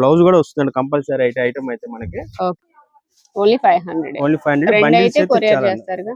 Blouse కూడా వస్తుందండి compulsory అయితే ఐటమ్ అయితే మనకి. Only five hundred only five hundred. రెండు బండిల్స్ అయితే అయితే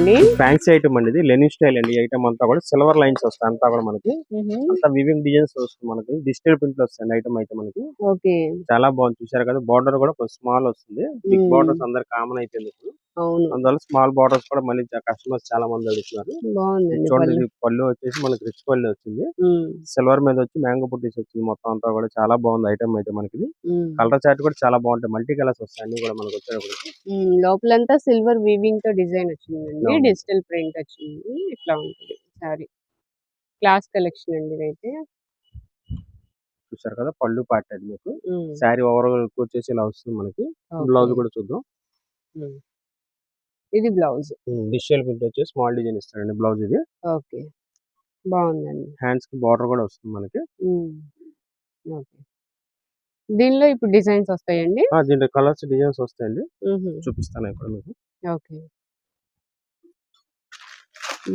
ఏంటండి ఫ్యాన్సీ ఐటమ్ అండి ఇది. లెనిన్ స్టైల్ అండి. ఐటమ్ అంతా కూడా సిల్వర్ లైన్స్ వస్తాయి. అంతా కూడా మనకి. అంతా వివింగ్ డిజైన్స్ వస్తుంది మనకి. డిజిటల్ ప్రింట్ వస్తుంది ఐటమ్ అయితే మనకి. ఓకే. చాలా బాగుంది. చూసారు కదా? బార్డర్ కూడా కొంచెం స్మాల్ వస్తుంది. బిగ్. బార్డర్స్ అందరు కామన్ అయిపోయింది ఇప్పుడు. అవును. అందువల్ల స్మాల్ బార్డర్స్ కూడా మళ్ళీ కస్టమర్స్ చాలా మంది అడుగుతున్నారు. బాగుందండి చూడండి పళ్ళు. ఇది పళ్ళు వచ్చేసి మనకి రిచ్ పళ్ళు వచ్చింది. ఉమ్, సిల్వర్ మీద వచ్చి మ్యాంగో బుట్టీస్ వచ్చింది మొత్తం అంతా కూడా చాలా బాగుంది ఐటమ్ అయితే మనకి. ఉమ్, కలర్ చార్ట్ కూడా చాలా బాగుంటాయి. మల్టీ కలర్స్ వస్తాయి అన్ని కూడా మనకి వచ్చేటప్పటికి ఉమ్, లోపలంతా సిల్వర్ వీవింగ్తో డిజైన్ వచ్చిందండి. అవును. డిజిటల్ ప్రింట్ వచ్చింది. ఇట్లా ఉంటుంది సారీ. క్లాస్ కలెక్షన్ అండి ఇదైతే. చూసారు కదా పళ్ళు పార్ట్ అది మీకు. ఉమ్, శారీ ఓవరాల్ వచ్చేసి ఇలా వస్తుంది మనకి. ఓకే. బ్లౌజ్ కూడా చూద్దాం. ఉమ్. ఇది బ్లౌజ్. డిజిటల్ ప్రింట్ వచ్చి స్మాల్ డిజైన్ ఇస్తారండి బ్లౌజ్ ఇది. ఓకే. బాగుందండి. హ్యాండ్స్కి బార్డర్ కూడా వస్తుంది మనకి. ఓకే. దీనిలో ఇప్పుడు డిజైన్స్ వస్తాయండి? ఆ, దీంట్లో కలర్స్ డిజైన్స్ వస్తాయండి. చూపిస్తాను ఇక్కడ మీకు. ఓకే.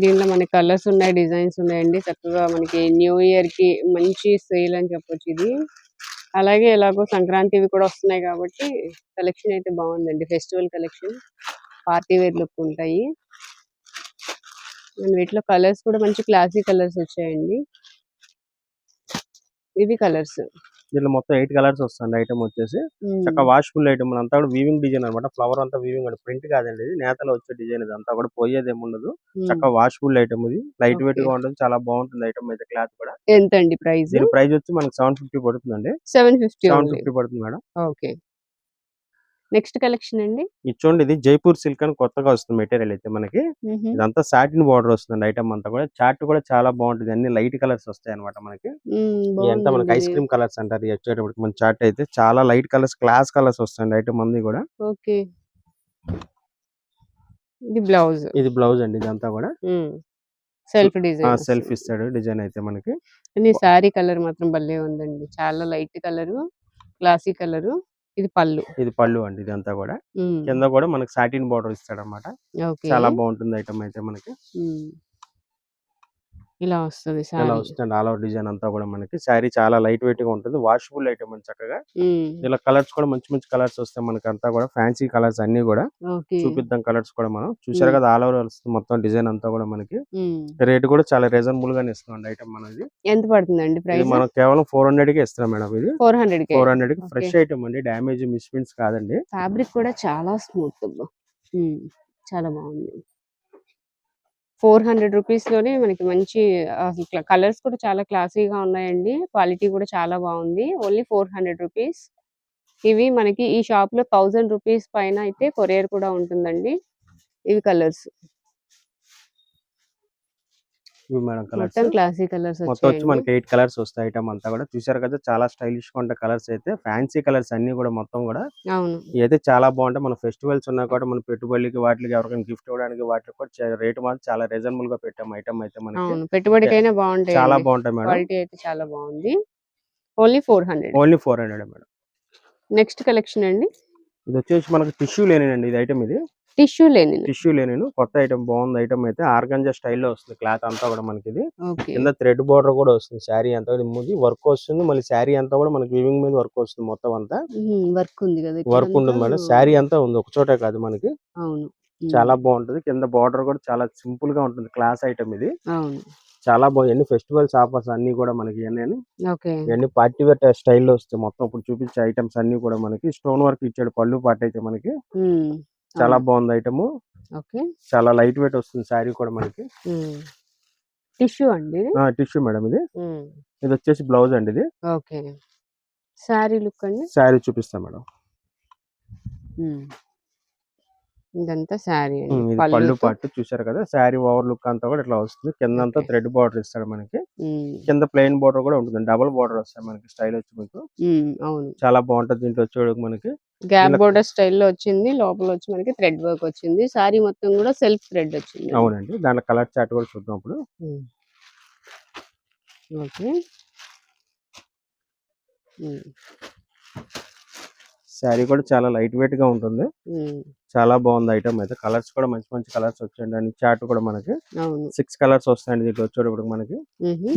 దీనిలో మనకి కలర్స్ ఉన్నాయి డిజైన్స్ ఉన్నాయండి. చక్కగా మనకి న్యూ ఇయర్కి మంచి సేల్ అని చెప్పొచ్చు ఇది. అలాగే ఎలాగో సంక్రాంతివి కూడా వస్తున్నాయి కాబట్టి కలెక్షన్ అయితే బాగుందండి. Festival collection. Party wear look ఉంటాయి. అండ్ వీటిలో కలర్స్ కూడా మంచి క్లాసీ కలర్స్ వచ్చాయండి. ఇవి కలర్స్. దీంట్లో మొత్తం ఎయిట్ కలర్స్ వస్తుంది ఐటమ్ వచ్చేసి. చక్కగా వాష్ఫుల్ ఐటమ్ అంతా కూడా వీవింగ్ డిజైన్ అన్నమాట. ఫ్లవర్ అంతా వీవింగ్ అంటే ప్రింట్ కాదండి ఇది. నేతలో వచ్చే డిజైన్ ఇది. అంతా కూడా పోయేది ఏమి ఉండదు చక్కగా వాష్ఫుల్ ఐటమ్ ఇది. లైట్ వెయిట్గా. ఉంటుంది చాలా బాగుంటుంది ఐటమ్ అయితే క్లాత్ కూడా. ఎంత అండి ప్రైస్ ప్రైస్ వచ్చి మనకి సెవెన్ ఫిఫ్టీ పడుతుందండి. సెవెన్ ఫిఫ్టీ సెవెన్ ఫిఫ్టీ పడుతుంది మేడం. ఓకే. నెక్స్ట్ కలెక్షన్ అండి? ఇది చూడండి ఇది జైపూర్ సిల్క్ అని కొత్తగా వస్తుంది మెటీరియల్ అయితే మనకి. ఇదంతా సాటిన్ బార్డర్ వస్తుంది ఐటమ్ అంతా కూడా. చార్ట్ కూడా చాలా బాగుంటుంది. అన్ని లైట్ కలర్స్ వస్తాయి అనమాట మనకి ఇదంతా మనకి ఐస్ క్రీమ్ కలర్స్ అంటారు. వచ్చేటప్పటికి మన చార్ట్ అయితే చాలా లైట్ కలర్స్ క్లాస్ కలర్స్ వస్తాయండి ఐటమ్ అన్ని కూడా. ఓకే. ఇది బ్లౌజ్. ఇది బ్లౌజ్ అండి ఇదంతా కూడా. సెల్ఫ్ డిజైన్ సెల్ఫ్ ఇస్తాడు డిజైన్ అయితే మనకి. శారీ కలర్ మాత్రం భలే ఉందండి. చాలా లైట్ కలర్ క్లాసీ కలర్. ఇది పళ్ళు. ఇది పళ్ళు అండి ఇదంతా కూడా. కింద కూడా మనకి సాటిన్ బార్డర్ ఇస్తాడు అనమాట ఓకే. చాలా బాగుంటుంది ఐటమ్ అయితే మనకి. ఇలా వస్తుంది ఇలా వస్తుంది ఆల్ ఓవర్ డిజైన్ అంతా కూడా మనకి. శారీ చాలా లైట్ వెయిట్గా ఉంటుంది. వాషబుల్ ఐటమ్ అని చక్కగా. ఇలా కలర్స్ కూడా మంచి మంచి కలర్స్ వస్తాయి మనకి అంతా కూడా. ఫ్యాన్సీ కలర్స్ అన్ని కూడా. ఓకే. చూపిద్దాం కలర్స్ కూడా మనం. చూసారు. కదా ఆల్ ఓవర్ మొత్తం డిజైన్ అంతా కూడా మనకి. రేట్ కూడా చాలా రీజనబుల్ గానే ఇస్తున్నాం ఐటమ్ మనది. ఎంత పడుతుందండి ఇది ప్రైస్? మనం కేవలం ఫోర్ హండ్రెడ్కి ఇస్తున్నాం మేడం ఇది. ఫోర్ హండ్రెడ్కి ఫోర్ హండ్రెడ్కి Okay. ఫ్రెష్ ఐటమ్ అండి. డ్యామేజ్ మిస్ప్రింట్స్ కాదండి. ఫ్యాబ్రిక్ కూడా చాలా స్మూత్ చాలా బాగుంది. ఫోర్ హండ్రెడ్ రూపీస్లోనే మనకి మంచి కలర్స్ కూడా చాలా క్లాసీగా ఉన్నాయండి. క్వాలిటీ కూడా చాలా బాగుంది. Only four hundred rupees. ఇవి మనకి ఈ షాప్లో థౌజండ్ రూపీస్ పైన అయితే కొరియర్ కూడా ఉంటుందండి. ఇవి కలర్స్. Madam colours. మొత్తం క్లాసీ కలర్స్ మొత్తం వచ్చి మనకి ఎయిట్ కలర్స్ వస్తాయి ఐటమ్ అంతా కూడా. చూసారు కదా చాలా స్టైలిష్గా ఉంటాయి కలర్స్ అయితే ఫ్యాన్సీ కలర్స్ అన్ని కూడా మొత్తం కూడా. అవును. ఇవైతే చాలా బాగుంటాయి. మన ఫెస్టివల్స్ ఉన్నా కూడా మన పెట్టుబడికి వాటికి ఎవరికైనా గిఫ్ట్ ఇవ్వడానికి వాటికి కూడా రేట్ మాత్రం చాలా రీజనబుల్గా పెట్టాం ఐటమ్ అయితే మనకి. అవును. పెట్టుబడికైనా బాగుంటాయి చాలా బాగుంటాయి మేడం. క్వాలిటీ అయితే చాలా బాగుంది. Only four hundred. Only four hundred madam. Next collection అండి. ఇది వచ్చేసి మనకి టిష్యూ లేనండి ఇది ఐటమ్ ఇది. టిష్యూ లేని టిష్యూ లేనిను కొత్త ఐటమ్ బాగుంది ఐటమ్ అయితే ఆర్గంజా స్టైల్లో వస్తుంది క్లాత్ అంతా కూడా మనకి ఇది కింద థ్రెడ్ బార్డర్ కూడా వస్తుంది శారీ అంతా కూడా. ముది వర్క్ వస్తుంది మళ్ళీ శారీ అంతా కూడా మనకి వివింగ్ మీద వర్క్ వస్తుంది మొత్తం అంతా. వర్క్ ఉంది కదా వర్క్ ఉంటుంది మేడం. శారీ అంతా ఉంది ఒక చోటే కాదు మనకి. అవును. చాలా బాగుంటుంది. కింద బార్డర్ కూడా చాలా సింపుల్గా ఉంటుంది క్లాస్ ఐటమ్ ఇది. చాలా బాగుంది ఎన్ని ఫెస్టివల్స్ ఆఫర్స్ అన్ని కూడా మనకి ఇవన్నీ పార్టీ వేర్ స్టైల్లో వస్తాయి మొత్తం ఇప్పుడు చూపించే ఐటమ్స్ అన్ని కూడా మనకి స్టోన్ వర్క్ ఇచ్చాడు పళ్ళు పాట అయితే మనకి. చాలా. బాగుంది ఐటమ్. చాలా లైట్ వెయిట్ వస్తుంది శారీ కూడా మనకి. టిష్యూ అండి ఇది? టిష్యూ మేడం ఇది. ఇది వచ్చేసి బ్లౌజ్ అండి ఇది. ఓకే. శారీ లుక్ అండి? శారీ చూపిస్తాం మేడం. ఇదంతా శారీ పళ్ళు పళ్ళుతో పాటు చూసారు కదా శారీ ఓవర్ లుక్ అంతా కూడా ఇట్లా వస్తుంది. కింద అంతా. థ్రెడ్ బార్డర్ ఇస్తాడు మనకి. కింద ప్లెయిన్ బార్డర్ కూడా ఉంటుంది. డబుల్ బార్డర్ వస్తాయి మనకి స్టైల్ వచ్చి మీకు. అవును. చాలా బాగుంటది దీంట్లో వచ్చేవాడికి మనకి. గ్యాప్ బోర్డర్ స్టైల్లో వచ్చింది. లోపల వచ్చి మనకి థ్రెడ్ వర్క్ వచ్చింది. సారీ మొత్తం కూడా సెల్ఫ్ థ్రెడ్ వచ్చింది. అవునండి. దాంట్లో కలర్ చార్ట్ కూడా చూద్దాం ఇప్పుడు. ఓకే. శారీ కూడా చాలా లైట్ వెయిట్గా ఉంటుంది చాలా బాగుంది ఐటమ్ అయితే. కలర్స్ కూడా మంచి మంచి కలర్స్ వచ్చాయండి. అండ్ చార్ట్ కూడా మనకి సిక్స్ కలర్స్ వస్తాయండి దీంట్లో వచ్చేటప్పుడు మనకి.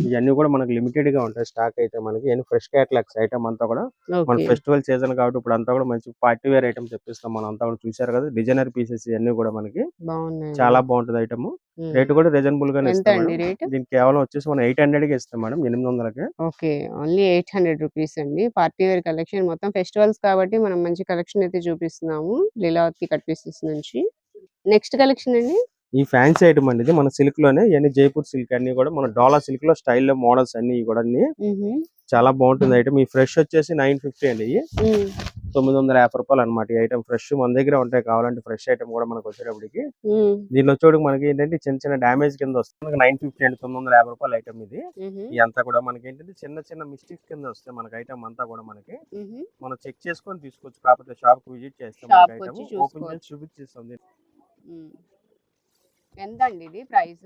ఇవన్నీ కూడా మనకి లిమిటెడ్గా ఉంటాయి స్టాక్ అయితే మనకి. ఇవన్నీ ఫ్రెష్ క్యాటలాగ్స్ ఐటమ్ అంతా కూడా. మన ఫెస్టివల్ సీజన్ కాబట్టి ఇప్పుడు అంతా కూడా మంచి పార్టీ వేర్ ఐటమ్ తెప్పిస్తాం మనం అంతా కూడా. చూసారు కదా? డిజైనర్ పీసెస్ ఇవన్నీ కూడా మనకి. చాలా బాగుంటుంది ఐటమ్. రేట్ కూడా రీజనబుల్ గానే ఎంత ఇస్తాం దీనికి కేవలం వచ్చేసి మనం ఎయిట్ హండ్రెడ్కి ఇస్తాం మేడం. ఎనిమిది వందలకి. Okay. Only eight hundred rupees అండి. పార్టీ వేర్ కలెక్షన్ మొత్తం ఫెస్టివల్స్ కాబట్టి మనం మంచి కలెక్షన్ అయితే చూపిస్తున్నాము. లీలావతి కట్ పీసెస్ నుంచి. నెక్స్ట్ కలెక్షన్ అండి? ఈ ఫ్యాన్సీ ఐటమ్ అండి ఇది మన సిల్క్లోనే ఇవన్నీ జైపూర్ సిల్క్ అన్ని కూడా మన డోలా సిల్క్లో స్టైల్లో మోడల్స్ అన్ని కూడా అన్ని. చాలా బాగుంటుంది ఐటమ్ ఈ ఫ్రెష్ వచ్చేసి నైన్ ఫిఫ్టీ అండి ఇవి మ్మ్. తొమ్మిది వందల యాభై రూపాయలు అనమాట ఈ ఐటమ్ ఫ్రెష్ మన దగ్గర ఉంటాయి కావాలంటే ఫ్రెష్ ఐటమ్ కూడా మనకు వచ్చేటప్పటికి. దీనిలో వచ్చేటప్పుడు మనకి ఏంటంటే చిన్న చిన్న డ్యామేజ్ కింద వస్తుంది మనకి నైన్ ఫిఫ్టీ అండి తొమ్మిది వందల యాభై రూపాయలు ఐటమ్ ఇది. ఇదంతా కూడా మనకి ఏంటంటే చిన్న చిన్న మిస్టేక్స్ కింద వస్తాయి మనకి ఐటమ్ అంతా కూడా మనకి. మనం చెక్ చేసుకొని తీసుకోవచ్చు కాకపోతే షాప్కి విజిట్ చేస్తాం ఓపెన్. చేసి చూపించేస్తుంది మ్మ్. ఎంత అండి ఇది ప్రైస్?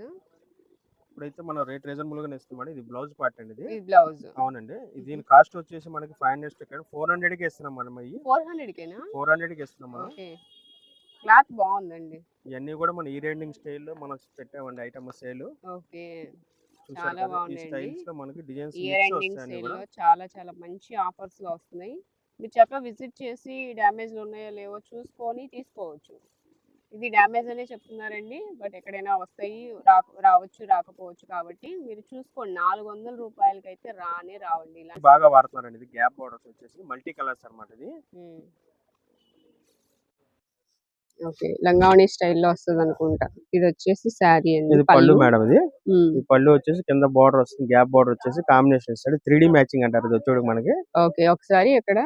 ఇప్పుడైతే మనం రేట్ రీజనబుల్ గానే ఇస్తాం ఇది బ్లౌజ్ పార్ట్ అండి ఇది. బ్లౌజ్. అవునండి. ఇది దీని కాస్ట్ వచ్చేసి మనకి ఫైవ్ హండ్రెడ్ స్టిక్ ఫోర్ హండ్రెడ్కి ఇస్తున్నాం మనం అయ్యి. ఫోర్ హండ్రెడ్ కేనా ఫోర్ హండ్రెడ్కి ఇస్తున్నాం మనం. క్లాత్ బాగుందండి. ఇవన్నీ కూడా మన ఈ రెండింగ్ స్టైల్ మనం పెట్టామండి ఐటమ్ సేల్ ఓకే. చాలా లో మనకి డిజైన్స్లో చాలా చాలా మంచి ఆఫర్స్లో వస్తున్నాయి. మీరు చెప్ప విజిట్ చేసి డ్యామేజ్ ఉన్నాయో లేవో చూసుకొని తీసుకోవచ్చు. ఇది డ్యామేజ్ అనే చెప్తున్నారండి. బట్ ఎక్కడైనా వస్తాయి రా రావచ్చు రాకపోవచ్చు కాబట్టి మీరు చూసుకోండి. నాలుగు వందల రూపాయలకి అయితే రానే రావండి. ఇలా బాగా వాడుతున్నారండి. ఇది గ్యాప్ బార్డర్స్ వచ్చేసి మల్టీ కలర్స్ అన్నమాట ఇది. ఓకే. లంగావణి స్టైల్లో వస్తుంది అనుకుంటా ఇది వచ్చేసి శారీ అండి. ఇది పళ్ళు మేడం ఇది. ఈ పళ్ళు వచ్చేసి కింద బార్డర్ వస్తుంది గ్యాప్ బార్డర్ వచ్చేసి కాంబినేషన్ ఇస్తాడు. త్రీ డి మ్యాచింగ్ అంటారు ఇది వచ్చేటప్పుడు మనకి. ఓకే. ఒకసారి ఇక్కడ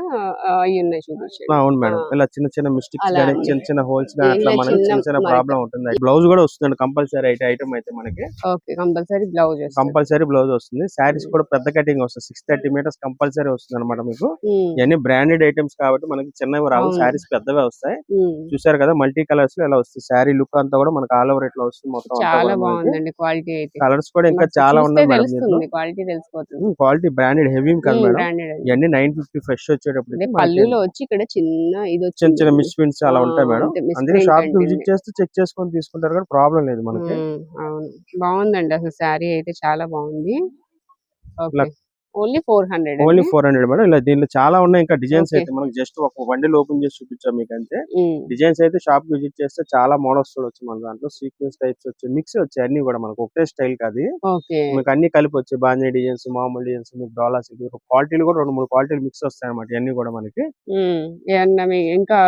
అవి ఉన్నాయి చూపించండి. అవును మేడం. ఇలా చిన్న చిన్న మిస్టేక్స్ కానీ. చిన్న చిన్న హోల్స్ కానీ అట్లా మనకి చిన్న చిన్న. ప్రాబ్లం ఉంటుంది బ్లౌజ్ కూడా వస్తుందండి కంపల్సరీ అయితే ఐటమ్ అయితే మనకి. Okay. Compulsory blouse compulsory blouse వస్తుంది. శారీస్. కూడా పెద్ద కటింగ్ వస్తుంది. సిక్స్ థర్టీ మీటర్స్ కంపల్సరీ వస్తుంది అనమాట మీకు ఇవన్నీ బ్రాండెడ్ ఐటమ్స్ కాబట్టి మనకి చిన్నవి రావు. శారీస్ పెద్దవే వస్తాయి. చూసారు కదా మల్టీ కలర్స్లో ఇలా వస్తుంది. శారీ లుక్ అంతా కూడా మనకి ఆల్ ఓవర్ ఇట్లా వస్తుంది మొత్తం చాలా బాగుందండి క్వాలిటీ అయితే. కలర్స్ కూడా ఇంకా చాలా ఉన్నాయి మేడం క్వాలిటీ తెలిసిపోతుంది. క్వాలిటీ బ్రాండెడ్ హెవీ కాదు మేడం. ఇవన్నీ నైన్ ఫిఫ్టీ ఫ్రెష్ వచ్చేటప్పుడు పళ్ళులో వచ్చి ఇక్కడ చిన్న ఇది చిన్న చిన్న మిస్ ప్రింట్స్ అలా ఉంటాయి మేడం. అందుకే షాప్కి. విజిట్ చేస్తే చెక్ చేసుకొని తీసుకుంటారు కానీ ప్రాబ్లం లేదు మనకి. అవును. బాగుందండి అసలు శారీ అయితే చాలా బాగుంది. Okay. Only four hundred only four hundred madam. ఇలా దీంట్లో చాలా ఉన్నాయి. ఇంకా డిజైన్స్. అయితే మనకి జస్ట్ ఒక బండిల్ ఓపెన్ చేసి చూపించాం మీకు అంతే డిజైన్స్ అయితే షాప్ విజిట్ చేస్తే చాలా మోడల్స్ చూడొచ్చు మన దాంట్లో. సీక్వెన్స్ టైప్స్ వచ్చాయి మిక్స్ వచ్చాయి అన్ని కూడా మనకు. ఒకటే స్టైల్ కాదు. మీకు అన్ని కలిపి వచ్చాయి బాంజీ డిజైన్స్ మామూలు డిజైన్స్ మీకు డాలర్స్ క్వాలిటీలు కూడా రెండు మూడు క్వాలిటీలు మిక్స్ వస్తాయి అనమాట ఇవన్నీ కూడా మనకి. ఇంకా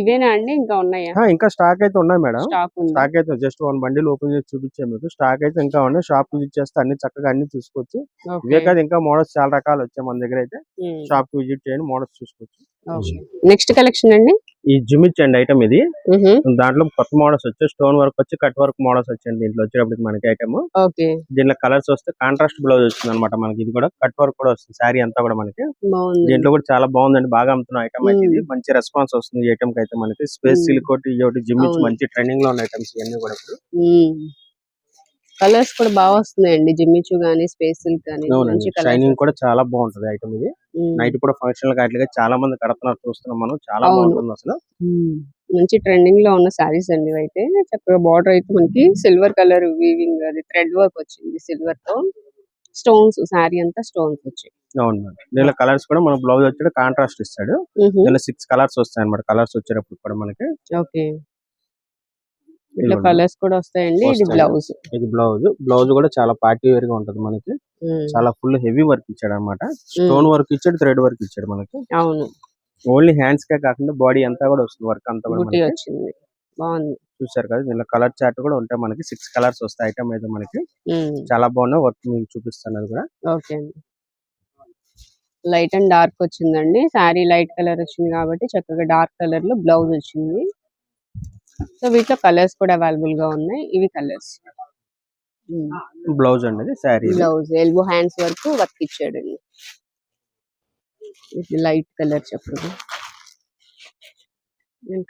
ఇవేనా అండి? ఇంకా ఉన్నాయా? ఇంకా స్టాక్ అయితే ఉన్నాయి మేడం. స్టాక్ అయితే జస్ట్ వన్ బండిల్ ఓపెన్ చేసి చూపించాం మీకు. స్టాక్ అయితే ఇంకా ఉన్నాయి. షాప్ విజిట్ చేస్తే అన్ని చక్కగా అన్ని చూసుకోవచ్చు. ఇవే కాదు ఇంకా మోడల్స్ చాలా రకాలు వచ్చాయి మన దగ్గర అయితే. షాప్ విజిట్ చేయండి మోడల్స్ చూసుకోవచ్చు. ఓకే. నెక్స్ట్ కలెక్షన్ అండి? ఈ జిమిచ్ అండి ఐటమ్ ఇది. దాంట్లో కొత్త మోడల్స్ వచ్చాయి. స్టోన్ వర్క్ వచ్చి కట్ వర్క్ మోడల్స్ వచ్చాయండి దీంట్లో వచ్చేటప్పటికి మనకి ఐటమ్ ఓకే. దీంట్లో కలర్స్ వస్తే కాంట్రాస్ట్ బ్లౌజ్ వస్తుంది అనమాట మనకి. ఇది కూడా కట్ వర్క్ కూడా వస్తుంది. శారీ అంతా కూడా మనకి. బాగుంది. దీంట్లో కూడా చాలా బాగుందండి. బాగా అమ్ముతున్న ఐటమ్ అయితే ఇది. మంచి రెస్పాన్స్ వస్తుంది ఈ ఐటమ్కి అయితే మనకి. స్పేస్ మ్మ్. సిల్క్ ఒకటి జిమిచ్. మంచి ట్రెండింగ్లో ఉన్న ఐటమ్స్ ఇవన్నీ కూడా ఇప్పుడు. కలర్స్ కూడా బాగా వస్తున్నాయండి. జిమ్మిచు గానీ స్పేస్ సిల్క్ గానీ మంచి షైనింగ్ కూడా చాలా బాగుంటది ఐటమ్ ఇది. నైట్ కూడా ఫంక్షన్ వాటిగా చాలా మంది కడుతున్నారు చూస్తున్నాం మనం. చాలా. బాగుంటుంది అసలు. మంచి ట్రెండింగ్లో ఉన్న సారీస్ అండి అయితే చక్కగా బార్డర్ అయితే మనకి సిల్వర్ కలర్ వీవింగ్ అది థ్రెడ్ వర్క్ వచ్చింది సిల్వర్తో. స్టోన్స్ శారీ అంతా స్టోన్స్ వచ్చాయి. అవును మేడం. దీనిలో కలర్స్ కూడా మన బ్లౌజ్ వచ్చి కాంట్రాస్ట్ ఇస్తాడు. దీనిలో సిక్స్ కలర్స్ వస్తాయి అనమాట కలర్స్ వచ్చేటప్పుడు కూడా మనకి. ఓకే. ఇట్లా. కలర్స్ కూడా వస్తాయండి. ఇది. బ్లౌజ్. ఇది బ్లౌజ్. బ్లౌజ్ కూడా చాలా పార్టీ వేర్గా ఉంటది మనకి. చాలా ఫుల్ హెవీ వర్క్ ఇచ్చాడు అనమాట స్టోన్ వర్క్ ఇచ్చాడు థ్రెడ్ వర్క్ ఇచ్చాడు మనకి. అవును. ఓన్లీ హ్యాండ్స్ కే కాకుండా బాడీ అంతా కూడా వస్తుంది వర్క్ అంతా కూడా వచ్చింది. బాగుంది. చూసారు కదా దీనిలో కలర్ చార్ట్ కూడా ఉంటాయి మనకి. సిక్స్ కలర్స్ వస్తాయి ఐటమ్ అయితే మనకి. చాలా బాగున్నాయి వర్క్ మీకు చూపిస్తాను అది కూడా. ఓకే అండి. లైట్ అండ్ డార్క్ వచ్చిందండి. శారీ లైట్ కలర్ వచ్చింది కాబట్టి చక్కగా డార్క్ కలర్లో బ్లౌజ్ వచ్చింది. సో వీటిలో కలర్స్ కూడా అవైలబుల్గా ఉన్నాయి. ఇవి కలర్స్. బ్లౌజ్ అండి శారీ బ్లౌజ్ ఎల్బో హ్యాండ్స్ వరకు వర్క్ ఇచ్చాడండి. ఇది లైట్ కలర్ చెప్పండి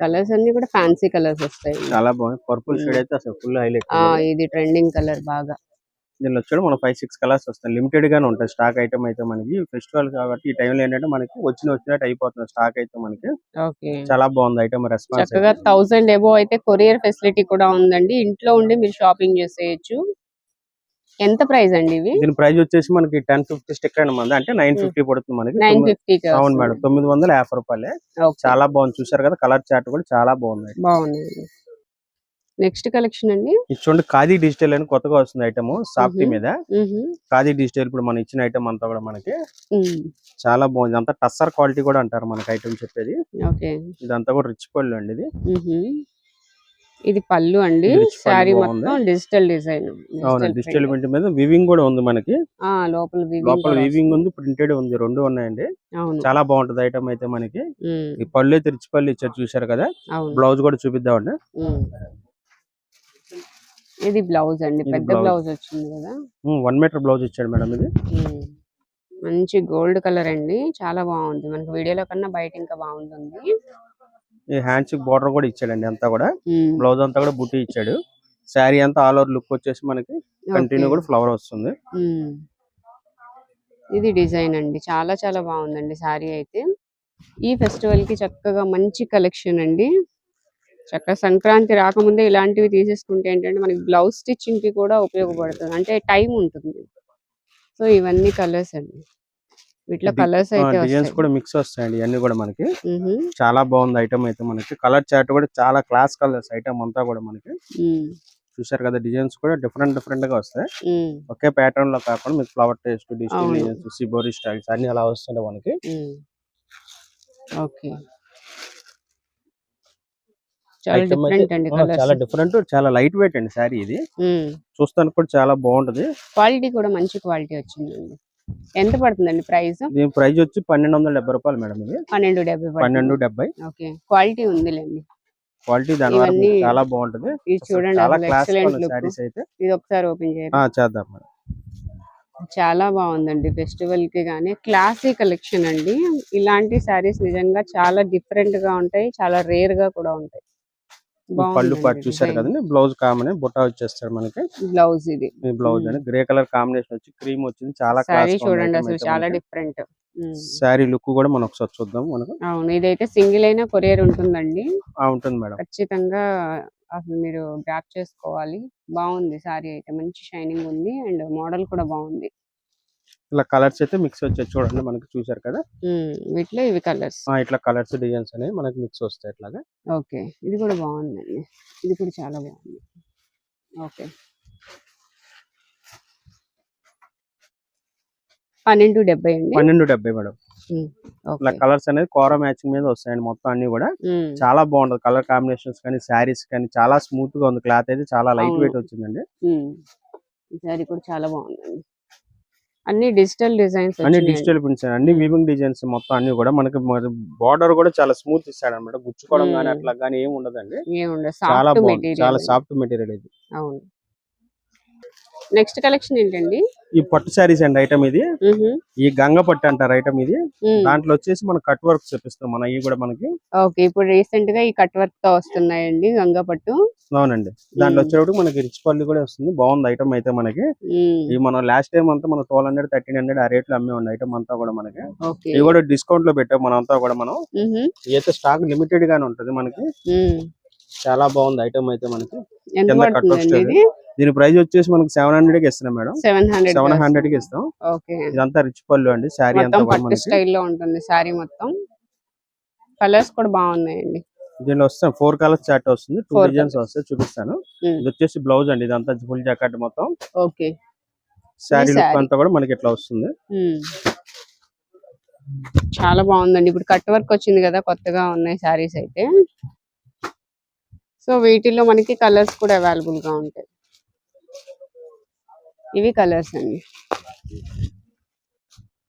కలర్స్ అన్ని కూడా ఫ్యాన్సీ కలర్స్ వస్తాయి చాలా బాగుంది. పర్పుల్ షేడ్ అయితే అసలు ఫుల్ హైలైట్ ఆ ఇది ట్రెండింగ్ కలర్ బాగా. దీనిలో వచ్చాడు. మన ఫైవ్ సిక్స్ కలర్స్ వస్తాయి. లిమిటెడ్ గానే ఉంటాయి. స్టాక్ ఐటమ్ అయితే మనకి. ఫెస్టివల్ కాబట్టి ఈ టైంలో ఏంటంటే మనకి వచ్చిన వచ్చినట్టు అయిపోతుంది. స్టాక్ అయితే మనకి. చాలా బాగుంది ఐటమ్ రెస్పాన్స్ చక్కగా థౌసండ్ ఎబో అయితే కొరియర్ ఫెసిలిటీ కూడా ఉందండి. ఇంట్లో ఉండి మీరు షాపింగ్ చేసేయచ్చు. ఎంత ప్రైస్ అండి ఇవి? దీని ప్రైస్ వచ్చేసి మనకి టెన్ ఫిఫ్టీ స్టిక్ మంది. అంటే నైన్ ఫిఫ్టీ పడుతుంది మనకి. నైన్ ఫిఫ్టీ అవును మేడం. తొమ్మిది వందల యాభై రూపాయలే. చాలా బాగుంది. చూసారు కదా? కలర్ చార్ట్ కూడా చాలా బాగుంది బాగుంది నెక్స్ట్ కలెక్షన్ అండి చూడండి ఖాదీ డిజిటల్ అని కొత్తగా వస్తుంది ఐటమ్ సాఫ్టీ. మీద. ఖాదీ డిజిటల్ ఇప్పుడు మనం ఇచ్చిన ఐటమ్ అంతా కూడా మనకి. చాలా బాగుంది అంతా టస్సర్ క్వాలిటీ కూడా అంటారు మనకి ఐటమ్ చెప్పేది ఇదంతా కూడా రిచ్ పళ్ళు అండి ఇది. ఇది పళ్ళు అండి శారీ. మొత్తం డిజిటల్ డిజైన్ అవును డిజిటల్ ప్రింట్ మీద వివింగ్ కూడా ఉంది మనకి లోపల లోపల వివింగ్. ఉంది ప్రింటెడ్ ఉంది రెండు ఉన్నాయండి చాలా బాగుంటది ఐటమ్ అయితే మనకి. ఈ పళ్ళు అయితే రిచ్ పళ్ళు ఇచ్చారు చూసారు కదా బ్లౌజ్ కూడా చూపిద్దామండి. ఇది బ్లౌజ్ అండి? పెద్ద. బ్లౌజ్. వచ్చింది కదా? వన్ మీటర్ బ్లౌజ్ ఇచ్చాడు మేడం ఇది. మంచి గోల్డ్ కలర్ అండి. చాలా బాగుంది. మనకి వీడియోలో కన్నా బయట ఇంకా బాగుంటుంది. ఈ హ్యాండ్స్ బార్డర్ కూడా ఇచ్చాడండి అంతా కూడా. బ్లౌజ్ అంతా కూడా బుట్టి ఇచ్చాడు. శారీ అంతా ఆల్ ఓవర్ లుక్ వచ్చేసి మనకి కంటిన్యూ. కూడా ఫ్లవర్ వస్తుంది. ఇది డిజైన్ అండి. చాలా చాలా బాగుందండి సారీ అయితే. ఈ ఫెస్టివల్కి చక్కగా మంచి కలెక్షన్ అండి. చక్కగా సంక్రాంతి రాకముందే ఇలాంటివి తీసేసుకుంటే ఏంటంటే మనకి బ్లౌజ్ స్టిచ్చింగ్కి కూడా ఉపయోగపడుతుంది అంటే టైం ఉంటుంది సో ఇవన్నీ కలర్స్ అండి వీటిలో కలర్స్ అయితే డిజైన్స్ కూడా మిక్స్ వస్తాయండి ఇవన్నీ కూడా మనకి. చాలా బాగుంది ఐటమ్ అయితే మనకి కలర్ చార్ట్ కూడా చాలా క్లాస్ కలర్స్ ఐటమ్ అంతా కూడా మనకి. చూసారు కదా డిజైన్స్ కూడా డిఫరెంట్ డిఫరెంట్గా వస్తాయి. ఒకే ప్యాటర్న్లో కాకుండా మీకు flower taste digital. Designs shibori styles అన్ని అలా వస్తుంటాయి మనకి. ఓకే చాలా డిఫరెంట్ చాలా కలర్స్ డిఫరెంట్ చాలా లైట్ వెయిట్ అండి శారీ ఇది. చూస్తానికి కూడా చాలా బాగుంటది. క్వాలిటీ కూడా మంచి క్వాలిటీ వచ్చిందండి. ఎంత పడుతుందండి ప్రైస్ దీని ప్రైస్ వచ్చి పన్నెండు వందల డెబ్బై రూపాయలు మేడం ఇది. పన్నెండు డెబ్బై పన్నెండు డెబ్బై. ఓకే. క్వాలిటీ ఉందిలేండి. క్వాలిటీ దాని వరకు చాలా బాగుంటది. ఇది చూడండి చాలా క్లాస్ శారీస్ అయితే. ఇది ఒకసారి ఓపెన్ చేయండి. చేద్దాం మేడం. చాలా బాగుందండి ఫెస్టివల్కి కానీ క్లాసీ కలెక్షన్ అండి. ఇలాంటి శారీస్ నిజంగా చాలా డిఫరెంట్గా ఉంటాయి చాలా రేర్గా కూడా ఉంటాయి. పళ్ళు పాటు చూసారు కదండి బ్లౌజ్ కామన్ బుట్ట వచ్చేస్తాడు మనకి. బ్లౌజ్ ఇది. బ్లౌజ్. అని గ్రే కలర్ కాంబినేషన్ వచ్చి క్రీమ్ వచ్చింది చాలా శారీ చూడండి అసలు చాలా డిఫరెంట్. శారీ లుక్ కూడా మనం ఒకసారి చూద్దాం మనకు. అవును ఇదైతే సింగిల్ అయినా కొరియర్ ఉంటుందండి. ఉంటుంది మేడం. ఖచ్చితంగా అసలు మీరు గ్రాప్ చేసుకోవాలి. బాగుంది సారీ అయితే మంచి షైనింగ్ ఉంది అండ్ మోడల్ కూడా బాగుంది. ఇలా కలర్స్ అయితే మిక్స్ వచ్చాయి చూడండి మనకి చూసారు కదా? వీటిలో ఇవి కలర్స్. ఇట్లా కలర్స్ డిజైన్స్ అనేవి మనకి మిక్స్ వస్తాయి ఇట్లాగా ఓకే. ఇది కూడా బాగుందండి. ఇది కూడా చాలా బాగుంది. ఓకే. పన్నెండు డెబ్బై అండి? పన్నెండు డెబ్బై మేడం. ఇట్లా కలర్స్ అనేది కోర మ్యాచింగ్ మీద వస్తాయండి మొత్తం అన్ని కూడా. చాలా బాగుంటది. కలర్ కాంబినేషన్స్ కానీ శారీస్ కానీ చాలా స్మూత్గా ఉంది. క్లాత్ అయితే చాలా లైట్. వెయిట్ వచ్చిందండి. సారీ కూడా చాలా బాగుందండి. అన్ని డిజిటల్ డిజైన్స్ అన్ని డిజిటల్ ప్రింట్స్ అన్ని వీవింగ్ డిజైన్స్ మొత్తం అన్ని కూడా మనకి బార్డర్ కూడా చాలా స్మూత్ ఇస్తాడు అనమాట. గుచ్చుకోవడం కానీ. అట్లా కానీ ఏమి ఉండదండి. ఏముండదు చాలా బాగుంది. చాలా సాఫ్ట్ మెటీరియల్ ఇది. అవును. నెక్స్ట్ కలెక్షన్ ఏంటండి? ఈ పట్టు శారీస్ అండి ఐటమ్ ఇది. ఈ గంగ పట్టు అంటారు ఐటమ్ ఇది. దాంట్లో వచ్చేసి మనం కట్ వర్క్ చూపిస్తాం మన ఇవి కూడా మనకి. ఓకే ఇప్పుడు రీసెంట్గా ఈ కట్ వర్క్తో వస్తున్నాయండి గంగా పట్టు. అవునండి. దాంట్లో. వచ్చేటప్పుడు మనకి రిచ్ పళ్ళు కూడా వస్తుంది. బాగుంది ఐటమ్ అయితే మనకి. ఈ మనం లాస్ట్ టైం అంతా మనం ట్వెల్వ్ హండ్రెడ్ థర్టీన్ హండ్రెడ్ ఆ రేట్లో అమ్మే ఉండే ఐటమ్ అంతా కూడా మనకి. ఇవి కూడా డిస్కౌంట్లో పెట్టాం మనం అంతా కూడా మనం. అయితే స్టాక్ లిమిటెడ్ గానే ఉంటది మనకి. చాలా బాగుంది ఐటమ్ అయితే మనకి. దీని ప్రైస్ వచ్చేసి మనకి సెవెన్ హండ్రెడ్కి ఇస్తున్నాం మేడం. సెవెన్ హండ్రెడ్ సెవెన్ హండ్రెడ్కి ఇస్తాం. ఓకే. ఇదంతా రిచ్ పళ్ళు అండి శారీ అంతా స్టైల్లో ఉంటుంది సారీ మొత్తం. కలర్స్ కూడా బాగున్నాయండి. దీనిలో వస్తాం ఫోర్ కలర్స్ చార్ట్ వస్తుంది టూ డిజైన్స్. వస్తాయి చూపిస్తాను. ఉమ్. ఇది వచ్చేసి బ్లౌజ్ అండి ఇదంతా ఫుల్ జాకెట్ మొత్తం. ఓకే. శారీ లుక్. అంతా కూడా మనకి ఇట్లా వస్తుంది. ఉమ్. చాలా బాగుందండి. ఇప్పుడు కట్ వర్క్ వచ్చింది కదా కొత్తగా ఉన్నాయి సారీస్ అయితే. సో వీటిలో మనకి కలర్స్ కూడా అవైలబుల్గా ఉంటాయి. ఇవి కలర్స్ అండి.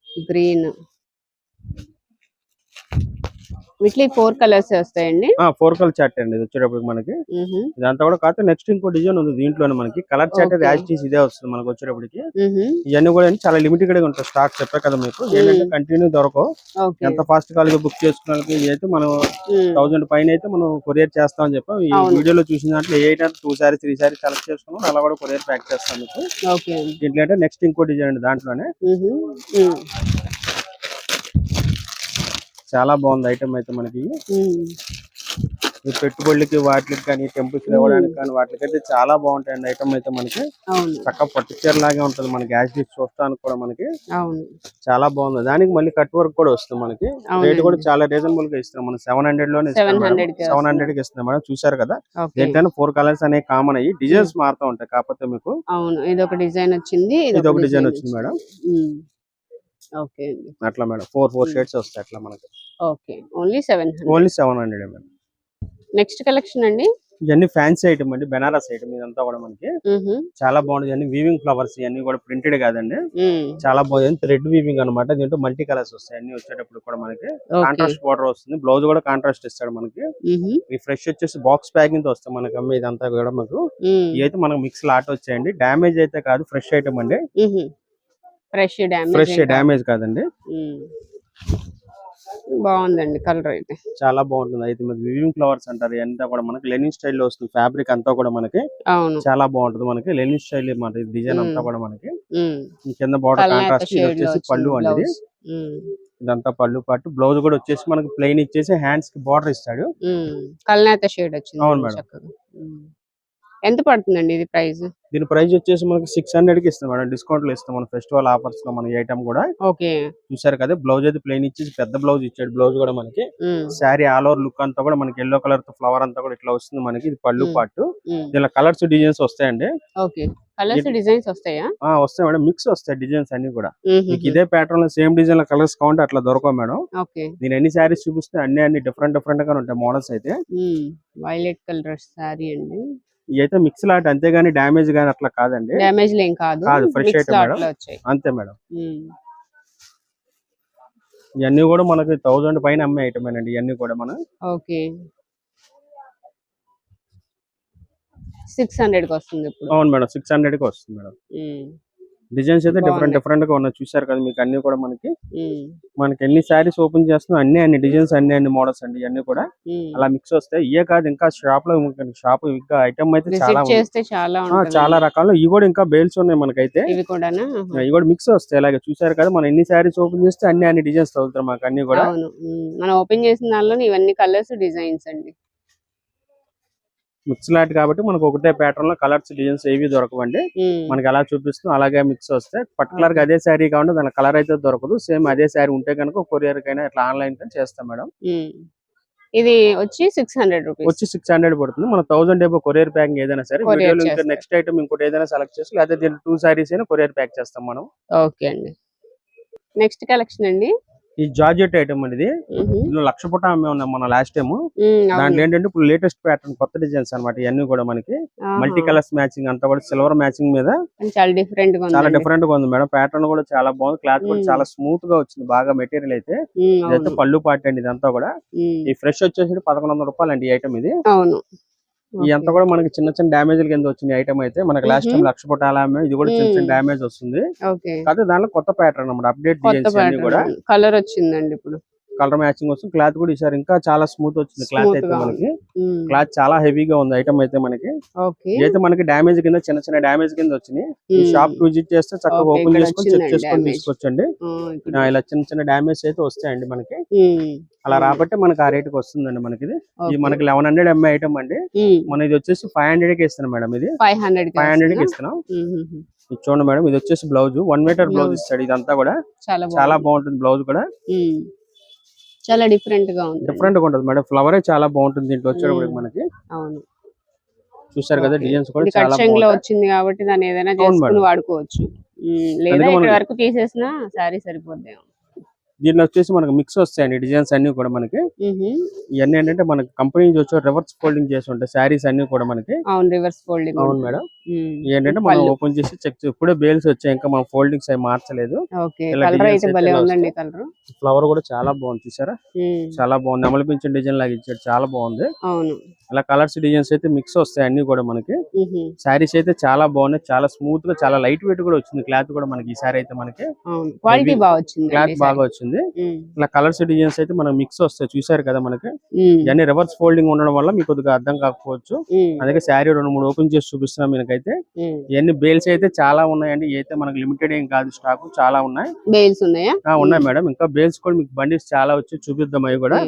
గ్రీన్. వీటిలో ఫోర్ కలర్స్ వస్తాయండి ఫోర్ కలర్ చాట్ అండి ఇది వచ్చేటప్పుడు మనకి. ఇదంతా కూడా కాకపోతే నెక్స్ట్ ఇంకో డిజైన్ ఉంది దీంట్లోనే మనకి కలర్ చాట్ Okay. యాజ్ ఇదే వస్తుంది మనకి వచ్చేటప్పటికి. ఇవన్నీ కూడా చాలా లిమిటెడ్గా ఉంటాయి స్టాక్ చెప్పా కదా మీకు ఏంటంటే కంటిన్యూ దొరకవు ఎంత ఫాస్ట్ కాల్ బుక్ చేసుకున్న అయితే మనం. థౌసండ్ పైన అయితే మనం కొరియర్ చేస్తామని చెప్పాం ఈ. వీడియోలో చూసిన దాంట్లో ఏ two sari three sari select చేసుకున్నాం అలా కూడా కొరియర్ ప్యాక్ చేస్తాం మీకు దీంట్లో అంటే నెక్స్ట్ ఇంకో డిజైన్ అండి దాంట్లోనే. చాలా బాగుంది ఐటమ్ అయితే మనకి. ఈ పెట్టుబడులకి వాటికి కానీ టెంపుల్స్ ఇవ్వడానికి కానీ వాటికి అయితే చాలా బాగుంటాయండి ఐటమ్ అయితే మనకి. అవును. చక్కగా పట్టు చీర లాగే ఉంటుంది మనకి. యాజ్ ఇట్ చూస్తానికి కూడా మనకి చాలా బాగుంది. దానికి మళ్ళీ కట్ వర్క్ కూడా వస్తుంది మనకి. రేట్ కూడా. చాలా రీజనబుల్గా ఇస్తున్నాం. మనం సెవెన్ హండ్రెడ్లోనే 700 కి సెవెన్ హండ్రెడ్కి ఇస్తున్నాం మేడం. చూసారు కదా? దేంట్లో ఫోర్ కలర్స్ అనేవి కామన్ అయ్యి డిజైన్స్ మారుతూ ఉంటాయి. కాకపోతే మీకు అవును. ఇది ఒక డిజైన్ వచ్చింది ఇది ఒక డిజైన్ వచ్చింది మేడం. ఓకే అండి. అట్లా మేడం. ఫోర్ ఫోర్ షేడ్స్ వస్తాయి అట్లా మనకి. Okay. Only seven only seven hundred madam. Next collection అండి? ఇవన్నీ ఫ్యాన్సీ ఐటమ్ అండి. బెనారస్ ఐటమ్ ఇదంతా కూడా మనకి. చాలా బాగుంది ఇవన్నీ వీవింగ్ ఫ్లవర్స్ ఇవన్నీ కూడా ప్రింటెడ్ కాదండి. చాలా బాగుంది. థ్రెడ్ వీవింగ్ అన్నమాట. దీంట్లో మల్టీ కలర్స్ వస్తాయి. అన్ని వచ్చేటప్పుడు కూడా మనకి. కాంట్రాస్ట్ బార్డర్ వస్తుంది. బ్లౌజ్ కూడా కాంట్రాస్ట్ ఇస్తాడు మనకి. ఈ ఫ్రెష్ వచ్చేసి బాక్స్ ప్యాకింగ్తో వస్తాయి మనకి. అమ్మ ఇదంతా కూడా మనకు మ్. ఇవైతే మనకు మిక్స్ లాట్ వచ్చాయండి. డ్యామేజ్ అయితే కాదు. ఫ్రెష్ ఐటమ్ అండి. ఫ్రెష్ డ్యామేజ్ ఫ్రెష్ డ్యామేజ్ కాదండి. బాగుందండి కలర్ అయితే. చాలా బాగుంటుంది. అయితే వివింగ్ ఫ్లవర్స్ అంటారు. ఇదంతా కూడా మనకి లెనిన్ స్టైల్లో వస్తుంది. ఫ్యాబ్రిక్ అంతా కూడా మనకి అవును. చాలా బాగుంటుంది. మనకి లెనిన్ స్టైల్ మన డిజైన్ అంతా. కూడా మనకి కింద బార్డర్ కాంట్రాస్ట్ వచ్చేసి పళ్ళు అండి. ఇదంతా పళ్ళు పట్టు బ్లౌజ్ కూడా వచ్చేసి మనకి ప్లెయిన్ ఇచ్చేసి హ్యాండ్స్కి బార్డర్ ఇస్తాడు. కల్నేత షేడ్ వచ్చింది అవును మేడం. ఎంత పడుతుందండి ఇది ప్రైస్? దీని ప్రైస్ వచ్చేసి మనకి సిక్స్ హండ్రెడ్కి ఇస్తాం మేడం. డిస్కౌంట్లో ఇస్తాం. మన ఫెస్టివల్ ఆఫర్స్లో మన ఐటమ్ కూడా. ఓకే. చూసారు కదా బ్లౌజ్ అయితే ప్లెయిన్ ఇచ్చేసి పెద్ద బ్లౌజ్ ఇచ్చాడు బ్లౌజ్ కూడా మనకి. శారీ ఆల్ ఓవర్ లుక్ అంతా కూడా మనకి ఎల్లో కలర్తో ఫ్లవర్ అంతా కూడా ఇట్లా వస్తుంది మనకి. ఇది పళ్ళు. పాటు. దీనిలో కలర్స్ డిజైన్స్ వస్తాయండి. ఓకే. కలర్స్ డిజైన్స్ వస్తాయా? వస్తాయి మేడం. మిక్స్ వస్తాయి డిజైన్స్ అన్ని కూడా. మీకు ఇదే ప్యాటర్న్లో సేమ్ డిజైన్లో కలర్స్ కావాలంటే అట్లా దొరకవు మేడం. నేను ఎన్ని శారీస్ చూపిస్తే అన్ని అన్ని డిఫరెంట్ డిఫరెంట్గా ఉంటాయి మోడల్స్ అయితే. వైలెట్ కలర్ సారీ అండి. ఇవి అయితే మిక్స్ లాట్ అంతేగాని డ్యామేజ్ గానీ అట్లా కాదండి. డ్యామేజ్ ఏం కాదు. కాదు, item lot మేడం. లో అంతే మేడం. ఇవన్నీ కూడా మనకి థౌసండ్ పైన అమ్మే ఐటమ్ అండి ఇవన్నీ కూడా మనం. ఓకే. సిక్స్ హండ్రెడ్కి వస్తుంది ఇప్పుడు. అవును మేడం సిక్స్ హండ్రెడ్కి వస్తుంది మేడం. డిజైన్స్ అయితే డిఫరెంట్. డిఫరెంట్గా ఉన్నాయి. చూసారు కదా మీకు అన్ని కూడా మనకి. మనకి ఎన్ని శారీస్ ఓపెన్ చేస్తున్నాం అన్ని అన్ని డిజైన్స్ అన్ని అన్ని మోడల్స్ అండి ఇవన్నీ కూడా. అలా మిక్స్ వస్తాయి. ఇవే కాదు ఇంకా షాప్లో షాప్ ఇంకా ఐటమ్ అయితే చాలా చాలా రకాలు. ఇవి కూడా ఇంకా బేల్స్ ఉన్నాయి మనకైతే. ఇవి కూడా మిక్స్ వస్తాయి. అలాగే చూసారు కదా మనం ఎన్ని శారీస్ ఓపెన్ చేస్తే అన్ని అన్ని డిజైన్స్ తగులుతాయి మాకు అన్ని కూడా. మనం ఓపెన్ చేసిన దానిలో ఇవన్నీ కలర్స్ డిజైన్స్ అండి. మిక్స్ లాట్ కాబట్టి మనకు ఒకటే ప్యాటర్న్లో కలర్స్ డిజైన్స్ ఏవి దొరకవండి. మనకి ఎలా చూపిస్తాం అలాగే మిక్స్ వస్తాయి పర్టికులర్గా అదే శారీ కావాలి దాని కలర్ అయితే దొరకదు. సేమ్ అదే శారీ ఉంటే కనుక కొరియర్ కైనా ఇట్లా ఆన్లైన్ చేస్తాం మేడం. ఇది వచ్చి సిక్స్ హండ్రెడ్ రూపీస్ వచ్చి సిక్స్ హండ్రెడ్ పడుతుంది. మన థౌసండ్ ఏబో కొరియర్ ప్యాకింగ్ ఏదైనా సరే వీడియోలో ఇంకా. నెక్స్ట్ ఐటమ్ ఇంకోటి ఏదైనా సెలెక్ట్ చేసి లేదా దీని టూ సారీస్ అయినా కొరియర్ ప్యాక్ చేస్తాం మనం. ఓకే అండి. నెక్స్ట్ కలెక్షన్ అండి. ఈ జార్జెట్ ఐటమ్ అనేది. ఇందులో లక్ష పుట మన లాస్ట్ టైం దాంట్లో. ఏంటంటే ఇప్పుడు లేటెస్ట్ ప్యాటర్న్ కొత్త డిజైన్స్ అన్నమాట. ఇవన్నీ కూడా మనకి. మల్టీ కలర్స్ మ్యాచింగ్ అంతా కూడా సిల్వర్ మ్యాచింగ్ మీద చాలా డిఫరెంట్గా చాలా ఉంది డిఫరెంట్గా ఉంది మేడం. ప్యాటర్న్ కూడా చాలా బాగుంది. క్లాత్ కూడా. చాలా స్మూత్గా వచ్చింది. బాగా మెటీరియల్ అయితే. ఇదైతే పళ్ళు పాట అండి ఇదంతా కూడా. ఈ ఫ్రెష్ వచ్చేసి పదకొండు వందల రూపాయలు అండి ఈ ఐటమ్ ఇది. అవును. ఈ అంతా కూడా మనకి చిన్న చిన్న డ్యామేజ్ కింద వచ్చిన ఐటమ్ అయితే. మనకి లాస్ట్ టైం. లక్ష పుట్టాల ఇది కూడా చిన్న చిన్న మ్మ్. డ్యామేజ్ వస్తుంది. కాకపోతే దాంట్లో కొత్త ప్యాటర్న్ అన్నమాట. అప్డేట్ డిజైన్స్ కూడా. కలర్ వచ్చిందండి ఇప్పుడు. కలర్ మ్యాచింగ్ వస్తుంది. క్లాత్ కూడా ఈసారి ఇంకా చాలా స్మూత్ వచ్చింది క్లాత్ అయితే మనకి. క్లాత్ చాలా హెవీగా ఉంది ఐటమ్ అయితే మనకి. ఇదైతే మనకి డ్యామేజ్ కింద చిన్న చిన్న డ్యామేజ్ కింద వచ్చినాయి. షాప్ విజిట్ చేస్తే చక్కగా ఓపెన్ చేసుకొని చెక్ చేసుకొని. తీసుకొచ్చండి. ఇలా చిన్న చిన్న డ్యామేజ్ అయితే వస్తాయండి మనకి. అలా రాబట్టే మనకి ఆ రేటుకి వస్తుందండి మనకి ఇది. మనకి లెవెన్ హండ్రెడ్ ఎంఏ ఐటమ్ అండి. మన ఇది వచ్చేసి ఫైవ్ హండ్రెడ్కి ఇస్తున్నాం మేడం ఇది. ఫైవ్ హండ్రెడ్ ఫైవ్ హండ్రెడ్కి ఇస్తున్నాం. చూడండి మేడం ఇది వచ్చేసి బ్లౌజ్. One metre blouse. ఇస్తాడు ఇదంతా కూడా. చాలా బాగుంటుంది బ్లౌజ్ కూడా. చాలా డిఫరెంట్గా ఉంది. డిఫరెంట్గా ఉంటుంది. మేడం ఫ్లవర్ చాలా బాగుంటుంది దీంట్లో వచ్చేటప్పుడు. మనకి. అవును. చూసారు కదా. డిజైన్స్ కూడా చాలా కట్లో వచ్చింది కాబట్టి దాన్ని ఏదైనా చేసుకుని. వాడుకోవచ్చు. లేదా ఇక్కడ వరకు తీసేసినా సారీ సరిపోద్ది. దీంట్లో వచ్చేసి మనకి మిక్స్ వస్తాయండి డిజైన్స్ అన్ని కూడా మనకి. ఇవన్నీ ఏంటంటే మనకి కంపెనీ నుంచి వచ్చి రివర్స్ ఫోల్డింగ్ చేసి ఉంటాయి. శారీస్ అన్ని కూడా మనకి. అవును రివర్స్ ఫోల్డింగ్ అవును మేడం ఏంటంటే మనం ఓపెన్ చేసి చెక్ ఇప్పుడే బేల్స్ వచ్చాయి. ఇంకా మనం ఫోల్డింగ్స్ అవి మార్చలేదు. ఫ్లవర్ కూడా చాలా బాగుంది చూసారా? చాలా బాగుంది. నెమలిపించిన డిజైన్ లాగా ఇచ్చాడు చాలా బాగుంది. ఇలా కలర్స్ డిజైన్స్ అయితే మిక్స్ వస్తాయి అన్ని కూడా మనకి. శారీస్ అయితే చాలా బాగున్నాయి. చాలా స్మూత్గా చాలా లైట్ వెయిట్ కూడా వచ్చింది. క్లాత్ కూడా మనకి ఈ సారీ అయితే మనకి. క్వాలిటీ బాగా వచ్చింది క్లాత్ బాగా వచ్చింది. ఇలా కలర్స్ డిజైన్స్ అయితే మనకి మిక్స్ వస్తాయి. చూసారు కదా మనకి? ఇవన్నీ రివర్స్ ఫోల్డింగ్ ఉండడం వల్ల మీకు కొద్దిగా అర్థం కాకపోవచ్చు. అందుకే శారీ రెండు మూడు ఓపెన్ చేసి చూపిస్తున్నాం. మీకైతే ఇవన్నీ బేల్స్ అయితే చాలా ఉన్నాయండి అయితే మనకి లిమిటెడ్ ఏం కాదు స్టాక్ చాలా ఉన్నాయి. బేల్స్ ఉన్నాయా? ఆ, ఉన్నాయి మేడం. ఇంకా బేల్స్ కూడా మీకు బండిల్స్ చాలా వచ్చి చూపిద్దాం అవి కూడా.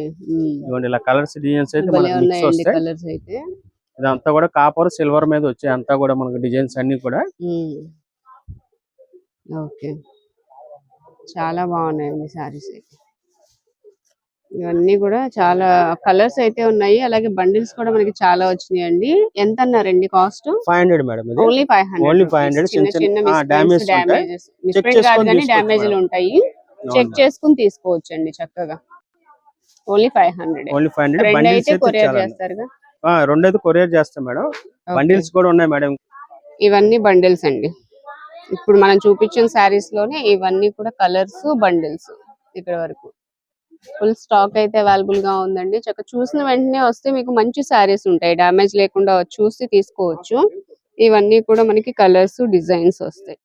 ఇదిగోండి ఇలా కలర్స్ డిజైన్స్ అయితే మనకి మిక్స్ వస్తాయి. అయితే. ఇదంతా కూడా కాపర్ సిల్వర్ మీద వచ్చాయి అంతా కూడా మనకి డిజైన్స్ అన్ని కూడా. ఓకే. చాలా బాగున్నాయండి సారీస్ అయితే. ఇవన్నీ కూడా చాలా కలర్స్ అయితే ఉన్నాయి. అలాగే బండిల్స్ కూడా మనకి చాలా వచ్చినాయండి. ఎంత అన్నారండి cost? Five hundred madam only five hundred Only 500, చిన్న చిన్న చిన్న Check మిస్ప్రింట్ కాదు కానీ మేడం. ఉంటాయి. చెక్ చేసుకుని తీసుకోవచ్చు అండి చక్కగా. Only five hundred. Only five hundred. రెండు అయితే కొరియర్ చేస్తారుగా? రెండు అయితే కొరియర్ చేస్తాం మేడం. బండిల్స్ కూడా ఉన్నాయి మేడం. ఇవన్నీ బండిల్స్ అండి. ఇప్పుడు మనం చూపించిన శారీస్లోనే ఇవన్నీ కూడా కలర్స్ బండిల్స్ ఇక్కడ వరకు. ఫుల్ స్టాక్ అయితే అవైలబుల్గా ఉందండి. చక్కగా చూసిన వెంటనే వస్తే మీకు మంచి శారీస్ ఉంటాయి. డామేజ్ లేకుండా చూసి తీసుకోవచ్చు. ఇవన్నీ కూడా మనకి కలర్స్ డిజైన్స్ వస్తాయి.